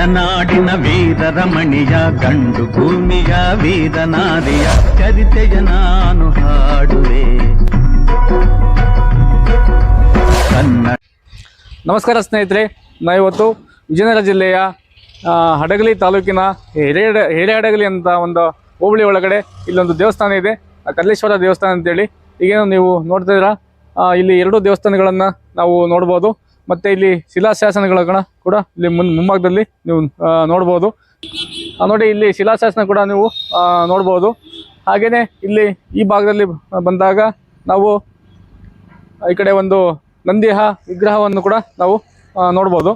ಗಡನಾಡಿನ ವೀರರಮಣಿಯ ಗಂಡು ಭೂಮಿಯ ವೀರನಾರಿಯ ಚರಿತೆಯ ನಾನು ಹಾಡುವೆ. ನಮಸ್ಕಾರ ಸ್ನೇಹಿತರೆ, ನಾವಿವತ್ತು ವಿಜಯನಗರ ಜಿಲ್ಲೆಯ ಹಡಗಲಿ ತಾಲೂಕಿನ ಹಿರೇಡ ಹಿರೇಹಡಗಲಿ ಅಂತ ಒಂದು ಹೋಬಳಿ ಒಳಗಡೆ ಇಲ್ಲೊಂದು ದೇವಸ್ಥಾನ ಇದೆ ಕಲ್ಲೇಶ್ವರ ದೇವಸ್ಥಾನ ಅಂತೇಳಿ. ಈಗೇನು ನೀವು ನೋಡ್ತಾ ಇಲ್ಲಿ ಎರಡು ದೇವಸ್ಥಾನಗಳನ್ನು ನಾವು ನೋಡ್ಬೋದು. ಮತ್ತು ಇಲ್ಲಿ ಶಿಲಾಶಾಸನಗಳನ್ನ ಕೂಡ ಇಲ್ಲಿ ಮುನ್ ಮುಂಭಾಗದಲ್ಲಿ ನೀವು ನೋಡಬಹುದು ನೋಡಿ, ಇಲ್ಲಿ ಶಿಲಾಶಾಸನ ಕೂಡ ನೀವು ನೋಡಬಹುದು ಹಾಗೆಯೇ ಇಲ್ಲಿ ಈ ಭಾಗದಲ್ಲಿ ಬಂದಾಗ ನಾವು ಈ ಕಡೆ ಒಂದು ನಂದಿಯ ವಿಗ್ರಹವನ್ನು ಕೂಡ ನಾವು ನೋಡಬಹುದು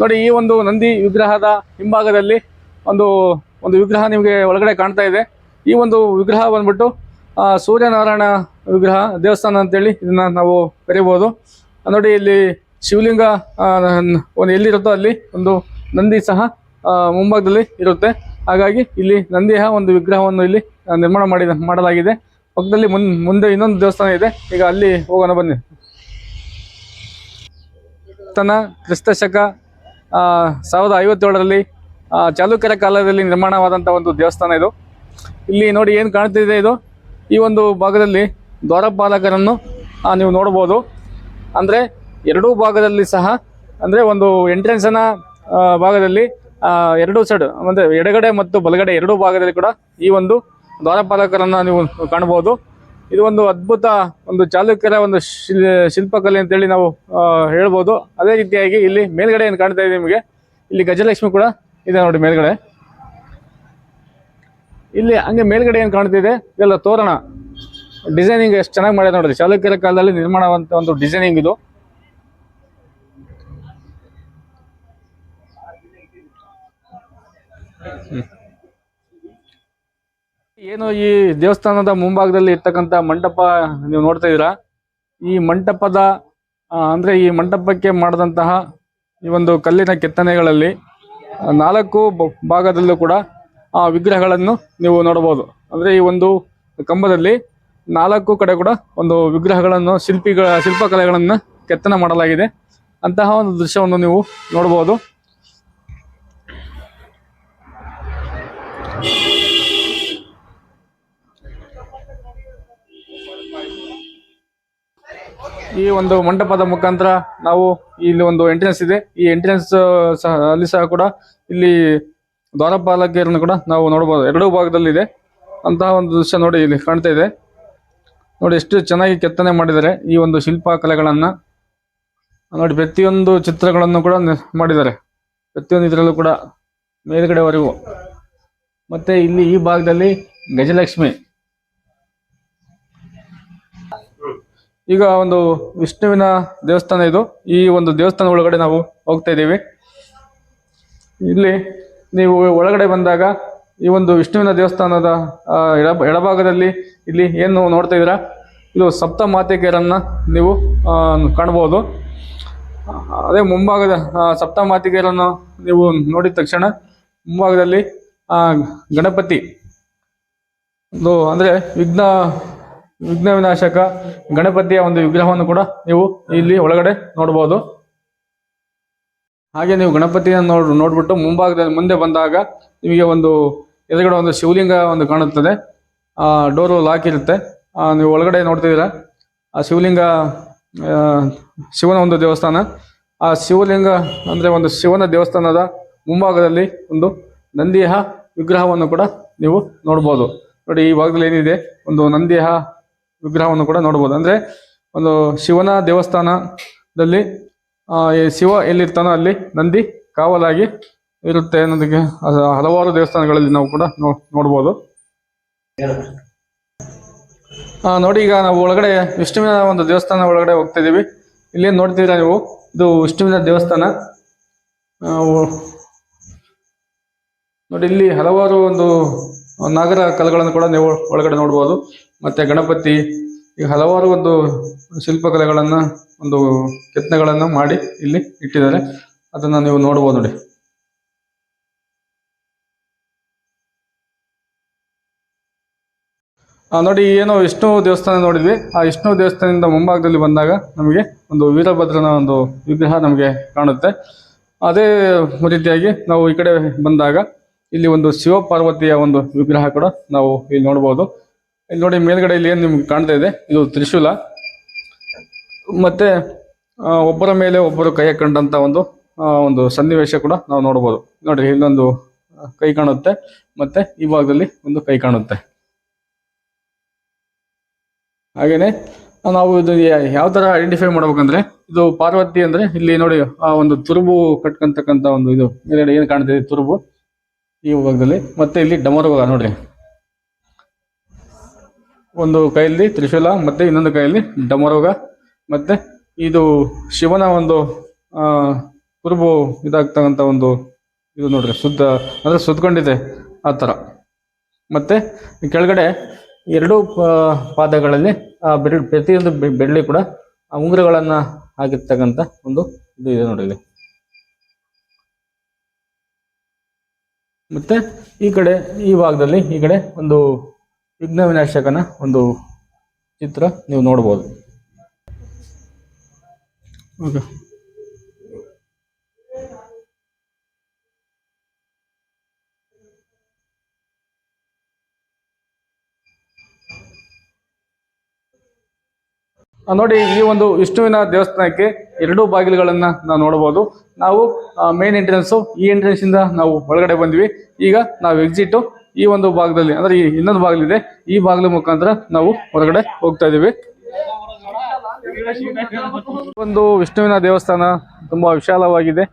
ನೋಡಿ, ಈ ಒಂದು ನಂದಿ ವಿಗ್ರಹದ ಹಿಂಭಾಗದಲ್ಲಿ ಒಂದು ಒಂದು ವಿಗ್ರಹ ನಿಮಗೆ ಒಳಗಡೆ ಕಾಣ್ತಾ ಇದೆ. ಈ ಒಂದು ವಿಗ್ರಹ ಬಂದ್ಬಿಟ್ಟು ಸೂರ್ಯನಾರಾಯಣ ವಿಗ್ರಹ ದೇವಸ್ಥಾನ ಅಂತೇಳಿ ಇದನ್ನ ನಾವು ಕರಿಬೋದು. ನೋಡಿ ಇಲ್ಲಿ ಶಿವಲಿಂಗ ಆ, ಒಂದು ಎಲ್ಲಿರುತ್ತೋ ಅಲ್ಲಿ ಒಂದು ನಂದಿ ಸಹ ಮುಂಭಾಗದಲ್ಲಿ ಇರುತ್ತೆ. ಹಾಗಾಗಿ ಇಲ್ಲಿ ನಂದಿಯ ಒಂದು ವಿಗ್ರಹವನ್ನು ಇಲ್ಲಿ ನಿರ್ಮಾಣ ಮಾಡಿದ ಮಾಡಲಾಗಿದೆ. ಪಕ್ಕದಲ್ಲಿ ಮುನ್ ಮುಂದೆ ಇನ್ನೊಂದು ದೇವಸ್ಥಾನ ಇದೆ. ಈಗ ಅಲ್ಲಿ ಹೋಗೋಣ ಬನ್ನಿ. ತನ್ನ ಕ್ರಿಸ್ತ ಶಕ ಆ, ಸಾವಿರದ ಐವತ್ತೇಳರಲ್ಲಿ ಚಾಲುಕ್ಯರ ಕಾಲದಲ್ಲಿ ನಿರ್ಮಾಣವಾದಂಥ ಒಂದು ದೇವಸ್ಥಾನ ಇದು. ಇಲ್ಲಿ ನೋಡಿ ಏನು ಕಾಣ್ತಿದೆ ಇದು? ಈ ಒಂದು ಭಾಗದಲ್ಲಿ ದ್ವಾರಪಾಲಕರನ್ನು ನೀವು ನೋಡ್ಬೋದು ಅಂದರೆ ಎರಡೂ ಭಾಗದಲ್ಲಿ ಸಹ, ಅಂದರೆ ಒಂದು ಎಂಟ್ರೆನ್ಸನ ಭಾಗದಲ್ಲಿ ಎರಡೂ ಸೈಡ್ ಅಂದರೆ ಎಡಗಡೆ ಮತ್ತು ಬಲಗಡೆ ಎರಡೂ ಭಾಗದಲ್ಲಿ ಕೂಡ ಈ ಒಂದು ದ್ವಾರಪಾಲಕರನ್ನು ನೀವು ಕಾಣ್ಬೋದು ಇದು ಒಂದು ಅದ್ಭುತ ಒಂದು ಚಾಲುಕ್ಯರ ಒಂದು ಶಿಲ್ ಶಿಲ್ಪಕಲೆ ಅಂತೇಳಿ ನಾವು ಹೇಳ್ಬೋದು. ಅದೇ ರೀತಿಯಾಗಿ ಇಲ್ಲಿ ಮೇಲ್ಗಡೆ ಏನು ಕಾಣ್ತಾ ಇದೆ ನಿಮಗೆ, ಇಲ್ಲಿ ಗಜಲಕ್ಷ್ಮಿ ಕೂಡ ಇದೆ ನೋಡಿ ಮೇಲ್ಗಡೆ. ಇಲ್ಲಿ ಹಂಗೆ ಮೇಲ್ಗಡೆ ಏನು ಕಾಣ್ತಿದೆ ಇದೆಲ್ಲ ತೋರಣ. ಡಿಸೈನಿಂಗ್ ಎಷ್ಟು ಚೆನ್ನಾಗಿ ಮಾಡಿದೆ ನೋಡ್ರಿ. ಚಾಲುಕ್ಯರ ಕಾಲದಲ್ಲಿ ನಿರ್ಮಾಣವಂತ ಒಂದು ಡಿಸೈನಿಂಗ್ ಇದು. ಏನು ಈ ದೇವಸ್ಥಾನದ ಮುಂಭಾಗದಲ್ಲಿ ಇರ್ತಕ್ಕಂಥ ಮಂಟಪ ನೀವು ನೋಡ್ತಾ ಇದ್ದೀರಾ? ಈ ಮಂಟಪದ ಅಂದ್ರೆ ಈ ಮಂಟಪಕ್ಕೆ ಮಾಡಿದಂತಹ ಈ ಒಂದು ಕಲ್ಲಿನ ಕೆತ್ತನೆಗಳಲ್ಲಿ ನಾಲ್ಕು ಭಾಗದಲ್ಲೂ ಕೂಡ ಆ ವಿಗ್ರಹಗಳನ್ನು ನೀವು ನೋಡಬಹುದು. ಅಂದ್ರೆ ಈ ಒಂದು ಕಂಬದಲ್ಲಿ ನಾಲ್ಕು ಕಡೆ ಕೂಡ ಒಂದು ವಿಗ್ರಹಗಳನ್ನು ಶಿಲ್ಪಿಗಳ ಶಿಲ್ಪಕಲೆಗಳನ್ನು ಕೆತ್ತನೆ ಮಾಡಲಾಗಿದೆ. ಅಂತಹ ಒಂದು ದೃಶ್ಯವನ್ನು ನೀವು ನೋಡಬಹುದು. ಈ ಒಂದು ಮಂಟಪದ ಮುಖಾಂತರ ನಾವು ಇಲ್ಲಿ ಒಂದು ಎಂಟ್ರೆನ್ಸ್ ಇದೆ. ಈ ಎಂಟ್ರೆನ್ಸ್ ಅಲ್ಲಿ ಸಹ ಕೂಡ ಇಲ್ಲಿ ದ್ವಾರಪಾಲಕಿಯರನ್ನು ಕೂಡ ನಾವು ನೋಡಬಹುದು. ಎರಡೂ ಭಾಗದಲ್ಲಿ ಇದೆ ಅಂತಹ ಒಂದು ದೃಶ್ಯ ನೋಡಿ ಇಲ್ಲಿ ಕಾಣ್ತಾ ಇದೆ. ನೋಡಿ ಎಷ್ಟು ಚೆನ್ನಾಗಿ ಕೆತ್ತನೆ ಮಾಡಿದ್ದಾರೆ ಈ ಒಂದು ಶಿಲ್ಪ ಕಲೆಗಳನ್ನ ನೋಡಿ ಪ್ರತಿಯೊಂದು ಚಿತ್ರಗಳನ್ನು ಕೂಡ ಮಾಡಿದ್ದಾರೆ. ಪ್ರತಿಯೊಂದು ಇದರಲ್ಲೂ ಕೂಡ ಮೇಲ್ಗಡೆವರೆಗೂ. ಮತ್ತೆ ಇಲ್ಲಿ ಈ ಭಾಗದಲ್ಲಿ ಗಜಲಕ್ಷ್ಮಿ. ಈಗ ಒಂದು ವಿಷ್ಣುವಿನ ದೇವಸ್ಥಾನ ಇದು. ಈ ಒಂದು ದೇವಸ್ಥಾನ ಒಳಗಡೆ ನಾವು ಹೋಗ್ತಾ ಇದ್ದೀವಿ. ಇಲ್ಲಿ ನೀವು ಒಳಗಡೆ ಬಂದಾಗ ಈ ಒಂದು ವಿಷ್ಣುವಿನ ದೇವಸ್ಥಾನದ ಎಡ, ಎಡಭಾಗದಲ್ಲಿ ಇಲ್ಲಿ ಏನು ನೋಡ್ತಾ ಇದ್ದೀರಾ? ಇದು ಸಪ್ತ ಮಾತಿಕೆಯರನ್ನು ನೀವು ಕಾಣ್ಬೋದು. ಅದೇ ಮುಂಭಾಗದ ಸಪ್ತ ಮಾತಿಕೆಯರನ್ನು ನೀವು ನೋಡಿದ ತಕ್ಷಣ ಮುಂಭಾಗದಲ್ಲಿ ಗಣಪತಿ. ಒಂದು ಅಂದರೆ ವಿಘ್ನ ವಿಘ್ನ ವಿನಾಶಕ ಗಣಪತಿಯ ಒಂದು ವಿಗ್ರಹವನ್ನು ಕೂಡ ನೀವು ಇಲ್ಲಿ ಒಳಗಡೆ ನೋಡಬಹುದು ಹಾಗೆ ನೀವು ಗಣಪತಿಯನ್ನು ನೋಡ್, ನೋಡ್ಬಿಟ್ಟು ಮುಂಭಾಗದಲ್ಲಿ ಮುಂದೆ ಬಂದಾಗ ನಿಮಗೆ ಒಂದು ಎದುರುಗಡೆ ಒಂದು ಶಿವಲಿಂಗ ಒಂದು ಕಾಣುತ್ತದೆ. ಆ, ಡೋರು ಲಾಕ್ ಇರುತ್ತೆ. ನೀವು ಒಳಗಡೆ ನೋಡ್ತಿದ್ದೀರಾ? ಆ ಶಿವಲಿಂಗ ಶಿವನ ಒಂದು ದೇವಸ್ಥಾನ. ಆ ಶಿವಲಿಂಗ ಅಂದ್ರೆ ಒಂದು ಶಿವನ ದೇವಸ್ಥಾನದ ಮುಂಭಾಗದಲ್ಲಿ ಒಂದು ನಂದಿಯ ವಿಗ್ರಹವನ್ನು ಕೂಡ ನೀವು ನೋಡ್ಬೋದು. ನೋಡಿ, ಈ ಭಾಗದಲ್ಲಿ ಏನಿದೆ? ಒಂದು ನಂದಿಯ ವಿಗ್ರಹವನ್ನು ಕೂಡ ನೋಡ್ಬೋದು. ಅಂದ್ರೆ ಒಂದು ಶಿವನ ದೇವಸ್ಥಾನದಲ್ಲಿ ಶಿವ ಎಲ್ಲಿರ್ತಾನೋ ಅಲ್ಲಿ ನಂದಿ ಕಾವಲಾಗಿ ಇರುತ್ತೆ ಅನ್ನೋದಕ್ಕೆ ಹಲವಾರು ದೇವಸ್ಥಾನಗಳಲ್ಲಿ ನಾವು ಕೂಡ ನೋಡ್ಬೋದು. ನೋಡಿ ಈಗ ನಾವು ಒಳಗಡೆ ವಿಷ್ಣುವಿನ ಒಂದು ದೇವಸ್ಥಾನ ಒಳಗಡೆ ಹೋಗ್ತಾ ಇದೀವಿ ಇಲ್ಲಿ ನೋಡ್ತೀರಾ ನೀವು? ಇದು ವಿಷ್ಣುವಿನ ದೇವಸ್ಥಾನ. ನೋಡಿ ಇಲ್ಲಿ ಹಲವಾರು ಒಂದು ನಾಗರ ಕಲೆಗಳನ್ನು ಕೂಡ ನೀವು ಒಳಗಡೆ ನೋಡ್ಬೋದು. ಮತ್ತೆ ಗಣಪತಿ ಈಗ ಹಲವಾರು ಒಂದು ಶಿಲ್ಪಕಲೆಗಳನ್ನ, ಒಂದು ಕೆತ್ತನೆಗಳನ್ನ ಮಾಡಿ ಇಲ್ಲಿ ಇಟ್ಟಿದ್ದಾರೆ. ಅದನ್ನ ನೀವು ನೋಡಬಹುದು ನೋಡಿ. ನೋಡಿ ಏನೋ ವಿಷ್ಣು ದೇವಸ್ಥಾನ ನೋಡಿದ್ವಿ. ಆ ವಿಷ್ಣು ದೇವಸ್ಥಾನದಿಂದ ಮುಂಭಾಗದಲ್ಲಿ ಬಂದಾಗ ನಮಗೆ ಒಂದು ವೀರಭದ್ರನ ಒಂದು ವಿಗ್ರಹ ನಮಗೆ ಕಾಣುತ್ತೆ. ಅದೇ ರೀತಿಯಾಗಿ ನಾವು ಈ ಕಡೆ ಬಂದಾಗ ಇಲ್ಲಿ ಒಂದು ಶಿವ ಪಾರ್ವತಿಯ ಒಂದು ವಿಗ್ರಹ ಕೂಡ ನಾವು ಇಲ್ಲಿ ನೋಡ್ಬೋದು. ಇಲ್ಲಿ ನೋಡಿ ಮೇಲ್ಗಡೆ ಇಲ್ಲಿ ಏನು ನಿಮ್ಗೆ ಕಾಣ್ತಾ ಇದೆ? ಇದು ತ್ರಿಶೂಲ. ಮತ್ತೆ ಒಬ್ಬರ ಮೇಲೆ ಒಬ್ಬರು ಕೈ ಹಾಕೊಂಡಂತ ಒಂದು ಒಂದು ಸನ್ನಿವೇಶ ಕೂಡ ನಾವು ನೋಡಬಹುದು ನೋಡಿ ಇಲ್ಲೊಂದು ಕೈ ಕಾಣುತ್ತೆ. ಮತ್ತೆ ಈ ಭಾಗದಲ್ಲಿ ಒಂದು ಕೈ ಕಾಣುತ್ತೆ. ಹಾಗೇನೆ, ನಾವು ಇದು ಯಾವ ತರ ಐಡೆಂಟಿಫೈ ಮಾಡ್ಬೇಕಂದ್ರೆ, ಇದು ಪಾರ್ವತಿ ಅಂದ್ರೆ ಇಲ್ಲಿ ನೋಡಿ, ಆ, ಒಂದು ತುರುಬು ಕಟ್ಕಂತಕ್ಕಂತ ಒಂದು ಇದು. ಮೇಲ್ಗಡೆ ಏನು ಕಾಣ್ತಿದೆ ತುರುಬು. ಈ ಭಾಗದಲ್ಲಿ. ಮತ್ತೆ ಇಲ್ಲಿ ಡಮರುಗ ನೋಡ್ರಿ. ಒಂದು ಕೈಯಲ್ಲಿ ತ್ರಿಶೂಲ, ಮತ್ತೆ ಇನ್ನೊಂದು ಕೈಯಲ್ಲಿ ಡಮರೋಗ, ಮತ್ತೆ ಇದು ಶಿವನ ಒಂದು ಕುರುಬು ಇದಾಗ್ತಕ್ಕಂಥ ಒಂದು ಇದು ನೋಡ್ರಿ, ಸುದ್ದ, ಅಂದರೆ ಸುದ್ಕೊಂಡಿದೆ ಆ ಥರ. ಮತ್ತೆ ಕೆಳಗಡೆ ಎರಡು ಪಾದಗಳಲ್ಲಿ, ಆ ಬೆರಳು ಪ್ರತಿಯೊಂದು ಬೆಳ್ಳಿ ಕೂಡ ಆ ಉಂಗುರಗಳನ್ನು ಹಾಕಿರ್ತಕ್ಕಂಥ ಒಂದು ಇದು ಇದೆ ನೋಡಿ ಇಲ್ಲಿ. ಮತ್ತೆ ಈ ಕಡೆ, ಈ ಭಾಗದಲ್ಲಿ ಈ ಕಡೆ ಒಂದು ವಿಘ್ನ ವಿನಾಶಕನ ಒಂದು ಚಿತ್ರ ನೀವು ನೋಡ್ಬೋದು. ಓಕೆ. ನೋಡಿ ಈ ಒಂದು ವಿಷ್ಣುವಿನ ದೇವಸ್ಥಾನಕ್ಕೆ ಎರಡು ಬಾಗಿಲುಗಳನ್ನ ನಾವು ನೋಡಬಹುದು ನಾವು ಮೇನ್ ಎಂಟ್ರೆನ್ಸ್ ಈ ಎಂಟ್ರೆನ್ಸ್ ಇಂದ ನಾವು ಒಳಗಡೆ ಬಂದ್ವಿ. ಈಗ ನಾವು ಎಕ್ಸಿಟ್ ಈ ಒಂದು ಭಾಗದಲ್ಲಿ ಅಂದ್ರೆ ಈ ಇನ್ನೊಂದು ಬಾಗಿಲಿದೆ ಈ ಬಾಗಿಲು ಮುಖಾಂತರ ನಾವು ಹೊರಗಡೆ ಹೋಗ್ತಾ ಇದೀವಿ ಒಂದು ವಿಷ್ಣುವಿನ ದೇವಸ್ಥಾನ ತುಂಬಾ ವಿಶಾಲವಾಗಿದೆ.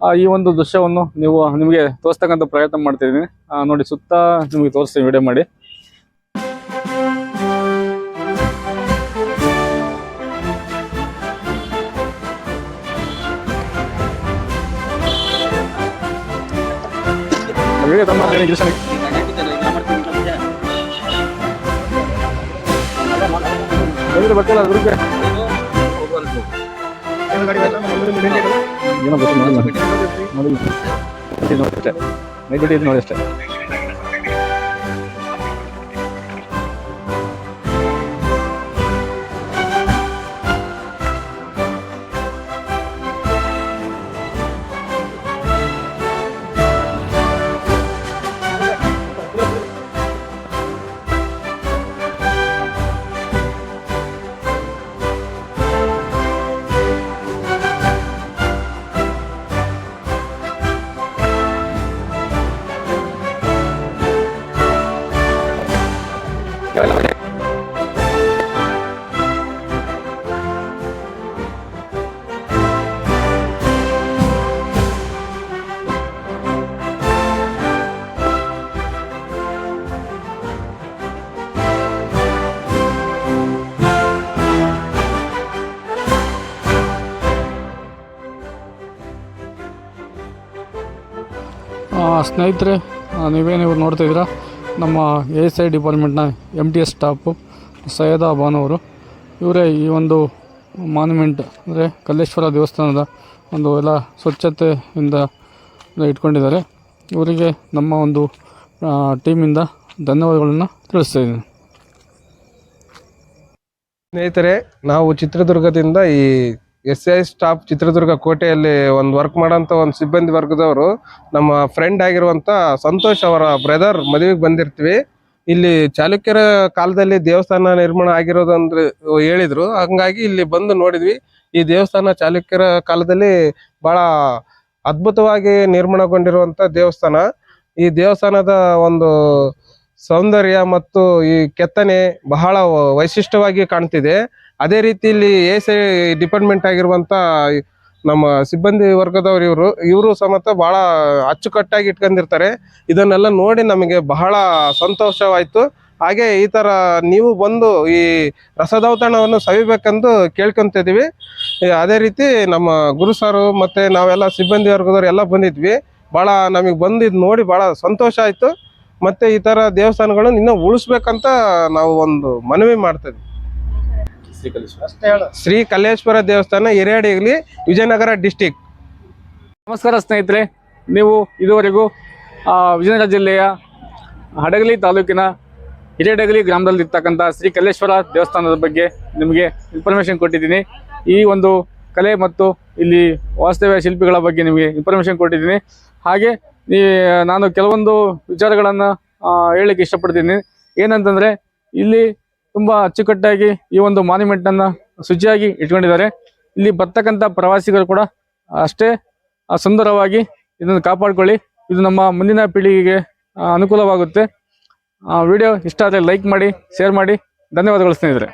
ಆ, ಈ ಒಂದು ದೃಶ್ಯವನ್ನು ನೀವು ನಿಮಗೆ ತೋರಿಸ್ತಕ್ಕಂಥ ಪ್ರಯತ್ನ ಮಾಡ್ತಿದ್ದೀನಿ ಇದೀನಿ ನೋಡಿ ಸುತ್ತ ನಿಮಗೆ ತೋರಿಸ್ತೀನಿ ವಿಡಿಯೋ ಮಾಡಿ. ವಿಡಿಯೋ ತಮ್ಮ ಎದುರು ಬರ್ತಲ್ಲ ಅದ್ರಿಗೆ ಏನೋ ಗೊತ್ತಿಲ್ಲ ನೋಡಿ ಇದು ನೋಡಿ ಅಷ್ಟೇ. ಸ್ನೇಹಿತರೆ ನೀವೇನು ಇವ್ರು ನೋಡ್ತಾ ಇದ್ದೀರಾ? ನಮ್ಮ ಎ ಎಸ್ ಐ ಡಿಪಾರ್ಟ್ಮೆಂಟ್ನ ಎಂ ಟಿ ಎಸ್ ಸ್ಟಾಫು ಸೈಯದ ಭಾನವರು ಇವರೇ ಈ ಒಂದು ಮಾನ್ಯುಮೆಂಟ್ ಅಂದರೆ ಕಲ್ಲೇಶ್ವರ ದೇವಸ್ಥಾನದ ಒಂದು ಎಲ್ಲ ಸ್ವಚ್ಛತೆಯಿಂದ ಇಟ್ಕೊಂಡಿದ್ದಾರೆ. ಇವರಿಗೆ ನಮ್ಮ ಒಂದು ಟೀಮಿಂದ ಧನ್ಯವಾದಗಳನ್ನು ತಿಳಿಸ್ತಾ ಇದ್ದೀನಿ. ಸ್ನೇಹಿತರೆ, ನಾವು ಚಿತ್ರದುರ್ಗದಿಂದ ಈ ಎಸ್ ಐ ಸ್ಟಾಫ್ ಚಿತ್ರದುರ್ಗ ಕೋಟೆಯಲ್ಲಿ ಒಂದು ವರ್ಕ್ ಮಾಡೋಂಥ ಒಂದು ಸಿಬ್ಬಂದಿ ವರ್ಗದವರು ನಮ್ಮ ಫ್ರೆಂಡ್ ಆಗಿರುವಂಥ ಸಂತೋಷ್ ಅವರ ಬ್ರದರ್ ಮದುವೆಗೆ ಬಂದಿರ್ತೀವಿ. ಇಲ್ಲಿ ಚಾಲುಕ್ಯರ ಕಾಲದಲ್ಲಿ ದೇವಸ್ಥಾನ ನಿರ್ಮಾಣ ಆಗಿರೋದು ಅಂದ್ರೆ ಹೇಳಿದ್ರು. ಹಂಗಾಗಿ ಇಲ್ಲಿ ಬಂದು ನೋಡಿದ್ವಿ. ಈ ದೇವಸ್ಥಾನ ಚಾಲುಕ್ಯರ ಕಾಲದಲ್ಲಿ ಬಹಳ ಅದ್ಭುತವಾಗಿ ನಿರ್ಮಾಣಗೊಂಡಿರುವಂತ ದೇವಸ್ಥಾನ. ಈ ದೇವಸ್ಥಾನದ ಒಂದು ಸೌಂದರ್ಯ ಮತ್ತು ಈ ಕೆತ್ತನೆ ಬಹಳ ವೈಶಿಷ್ಟ್ಯವಾಗಿ ಕಾಣ್ತಿದೆ. ಅದೇ ರೀತಿ ಇಲ್ಲಿ ಎಸ್ ಐ ಡಿಪಾರ್ಟ್ಮೆಂಟ್ ಆಗಿರುವಂತ ನಮ್ಮ ಸಿಬ್ಬಂದಿ ವರ್ಗದವರು ಇವರು ಇವರು ಸಮೇತ ಬಹಳ ಅಚ್ಚುಕಟ್ಟಾಗಿ ಇಟ್ಕೊಂಡಿರ್ತಾರೆ. ಇದನ್ನೆಲ್ಲ ನೋಡಿ ನಮಗೆ ಬಹಳ ಸಂತೋಷವಾಯಿತು. ಹಾಗೆ ಈ ತರ ನೀವು ಬಂದು ಈ ರಸದೌತಣವನ್ನು ಸವಿಬೇಕೆಂದು ಈ ಅದೇ ರೀತಿ ನಮ್ಮ ಗುರು ಸಾರು ಮತ್ತೆ ನಾವೆಲ್ಲ ಸಿಬ್ಬಂದಿ ವರ್ಗದವ್ರು ಎಲ್ಲ ಬಂದಿದ್ವಿ. ಬಹಳ ನಮಗೆ ಬಂದಿದ್ದು ನೋಡಿ ಬಹಳ ಸಂತೋಷ ಆಯ್ತು. ಮತ್ತೆ ಈ ತರ ದೇವಸ್ಥಾನಗಳನ್ನು ಇನ್ನೂ ಉಳಿಸ್ಬೇಕಂತ ನಾವು ಒಂದು ಮನವಿ ಮಾಡ್ತೇವೆ ಶ್ರೀ ಕಲ್ಲೇಶ್ವರ ದೇವಸ್ಥಾನ ಹಿರಿಯಡಿಗಲಿ ವಿಜಯನಗರ ಡಿಸ್ಟಿಕ್. ನಮಸ್ಕಾರ ಸ್ನೇಹಿತರೆ ನೀವು ಇದುವರೆಗೂ ಆ, ವಿಜಯನಗರ ಜಿಲ್ಲೆಯ ಹಡಗಲಿ ತಾಲೂಕಿನ ಹಿರೇಡಗಲಿ ಗ್ರಾಮದಲ್ಲಿ ಇರ್ತಕ್ಕಂಥ ಶ್ರೀ ಕಲ್ಲೇಶ್ವರ ದೇವಸ್ಥಾನದ ಬಗ್ಗೆ ನಿಮಗೆ ಇನ್ಫಾರ್ಮೇಷನ್ ಕೊಟ್ಟಿದ್ದೀನಿ. ಈ ಒಂದು ಕಲೆ ಮತ್ತು ಇಲ್ಲಿ ವಾಸ್ತವ್ಯ ಶಿಲ್ಪಿಗಳ ಬಗ್ಗೆ ನಿಮಗೆ ಇನ್ಫಾರ್ಮೇಷನ್ ಕೊಟ್ಟಿದ್ದೀನಿ. ಹಾಗೆ ನೀ ನಾನು ಕೆಲವೊಂದು ವಿಚಾರಗಳನ್ನು ಹೇಳಲಿಕ್ಕೆ ಇಷ್ಟಪಡ್ತೀನಿ. ಏನಂತಂದರೆ ಇಲ್ಲಿ ತುಂಬ ಅಚ್ಚುಕಟ್ಟಾಗಿ ಈ ಒಂದು ಮಾನ್ಯುಮೆಂಟ್ ಅನ್ನ ಶುಚಿಯಾಗಿ ಇಟ್ಕೊಂಡಿದ್ದಾರೆ. ಇಲ್ಲಿ ಬರ್ತಕ್ಕಂತ ಪ್ರವಾಸಿಗರು ಕೂಡ ಅಷ್ಟೇ ಸುಂದರವಾಗಿ ಇದನ್ನು ಕಾಪಾಡ್ಕೊಳ್ಳಿ. ಇದು ನಮ್ಮ ಮುಂದಿನ ಪೀಳಿಗೆಗೆ ಅನುಕೂಲವಾಗುತ್ತೆ. ವಿಡಿಯೋ ಇಷ್ಟ ಆದರೆ ಲೈಕ್ ಮಾಡಿ ಶೇರ್ ಮಾಡಿ. ಧನ್ಯವಾದಗಳು ಸ್ನೇಹಿತರೆ.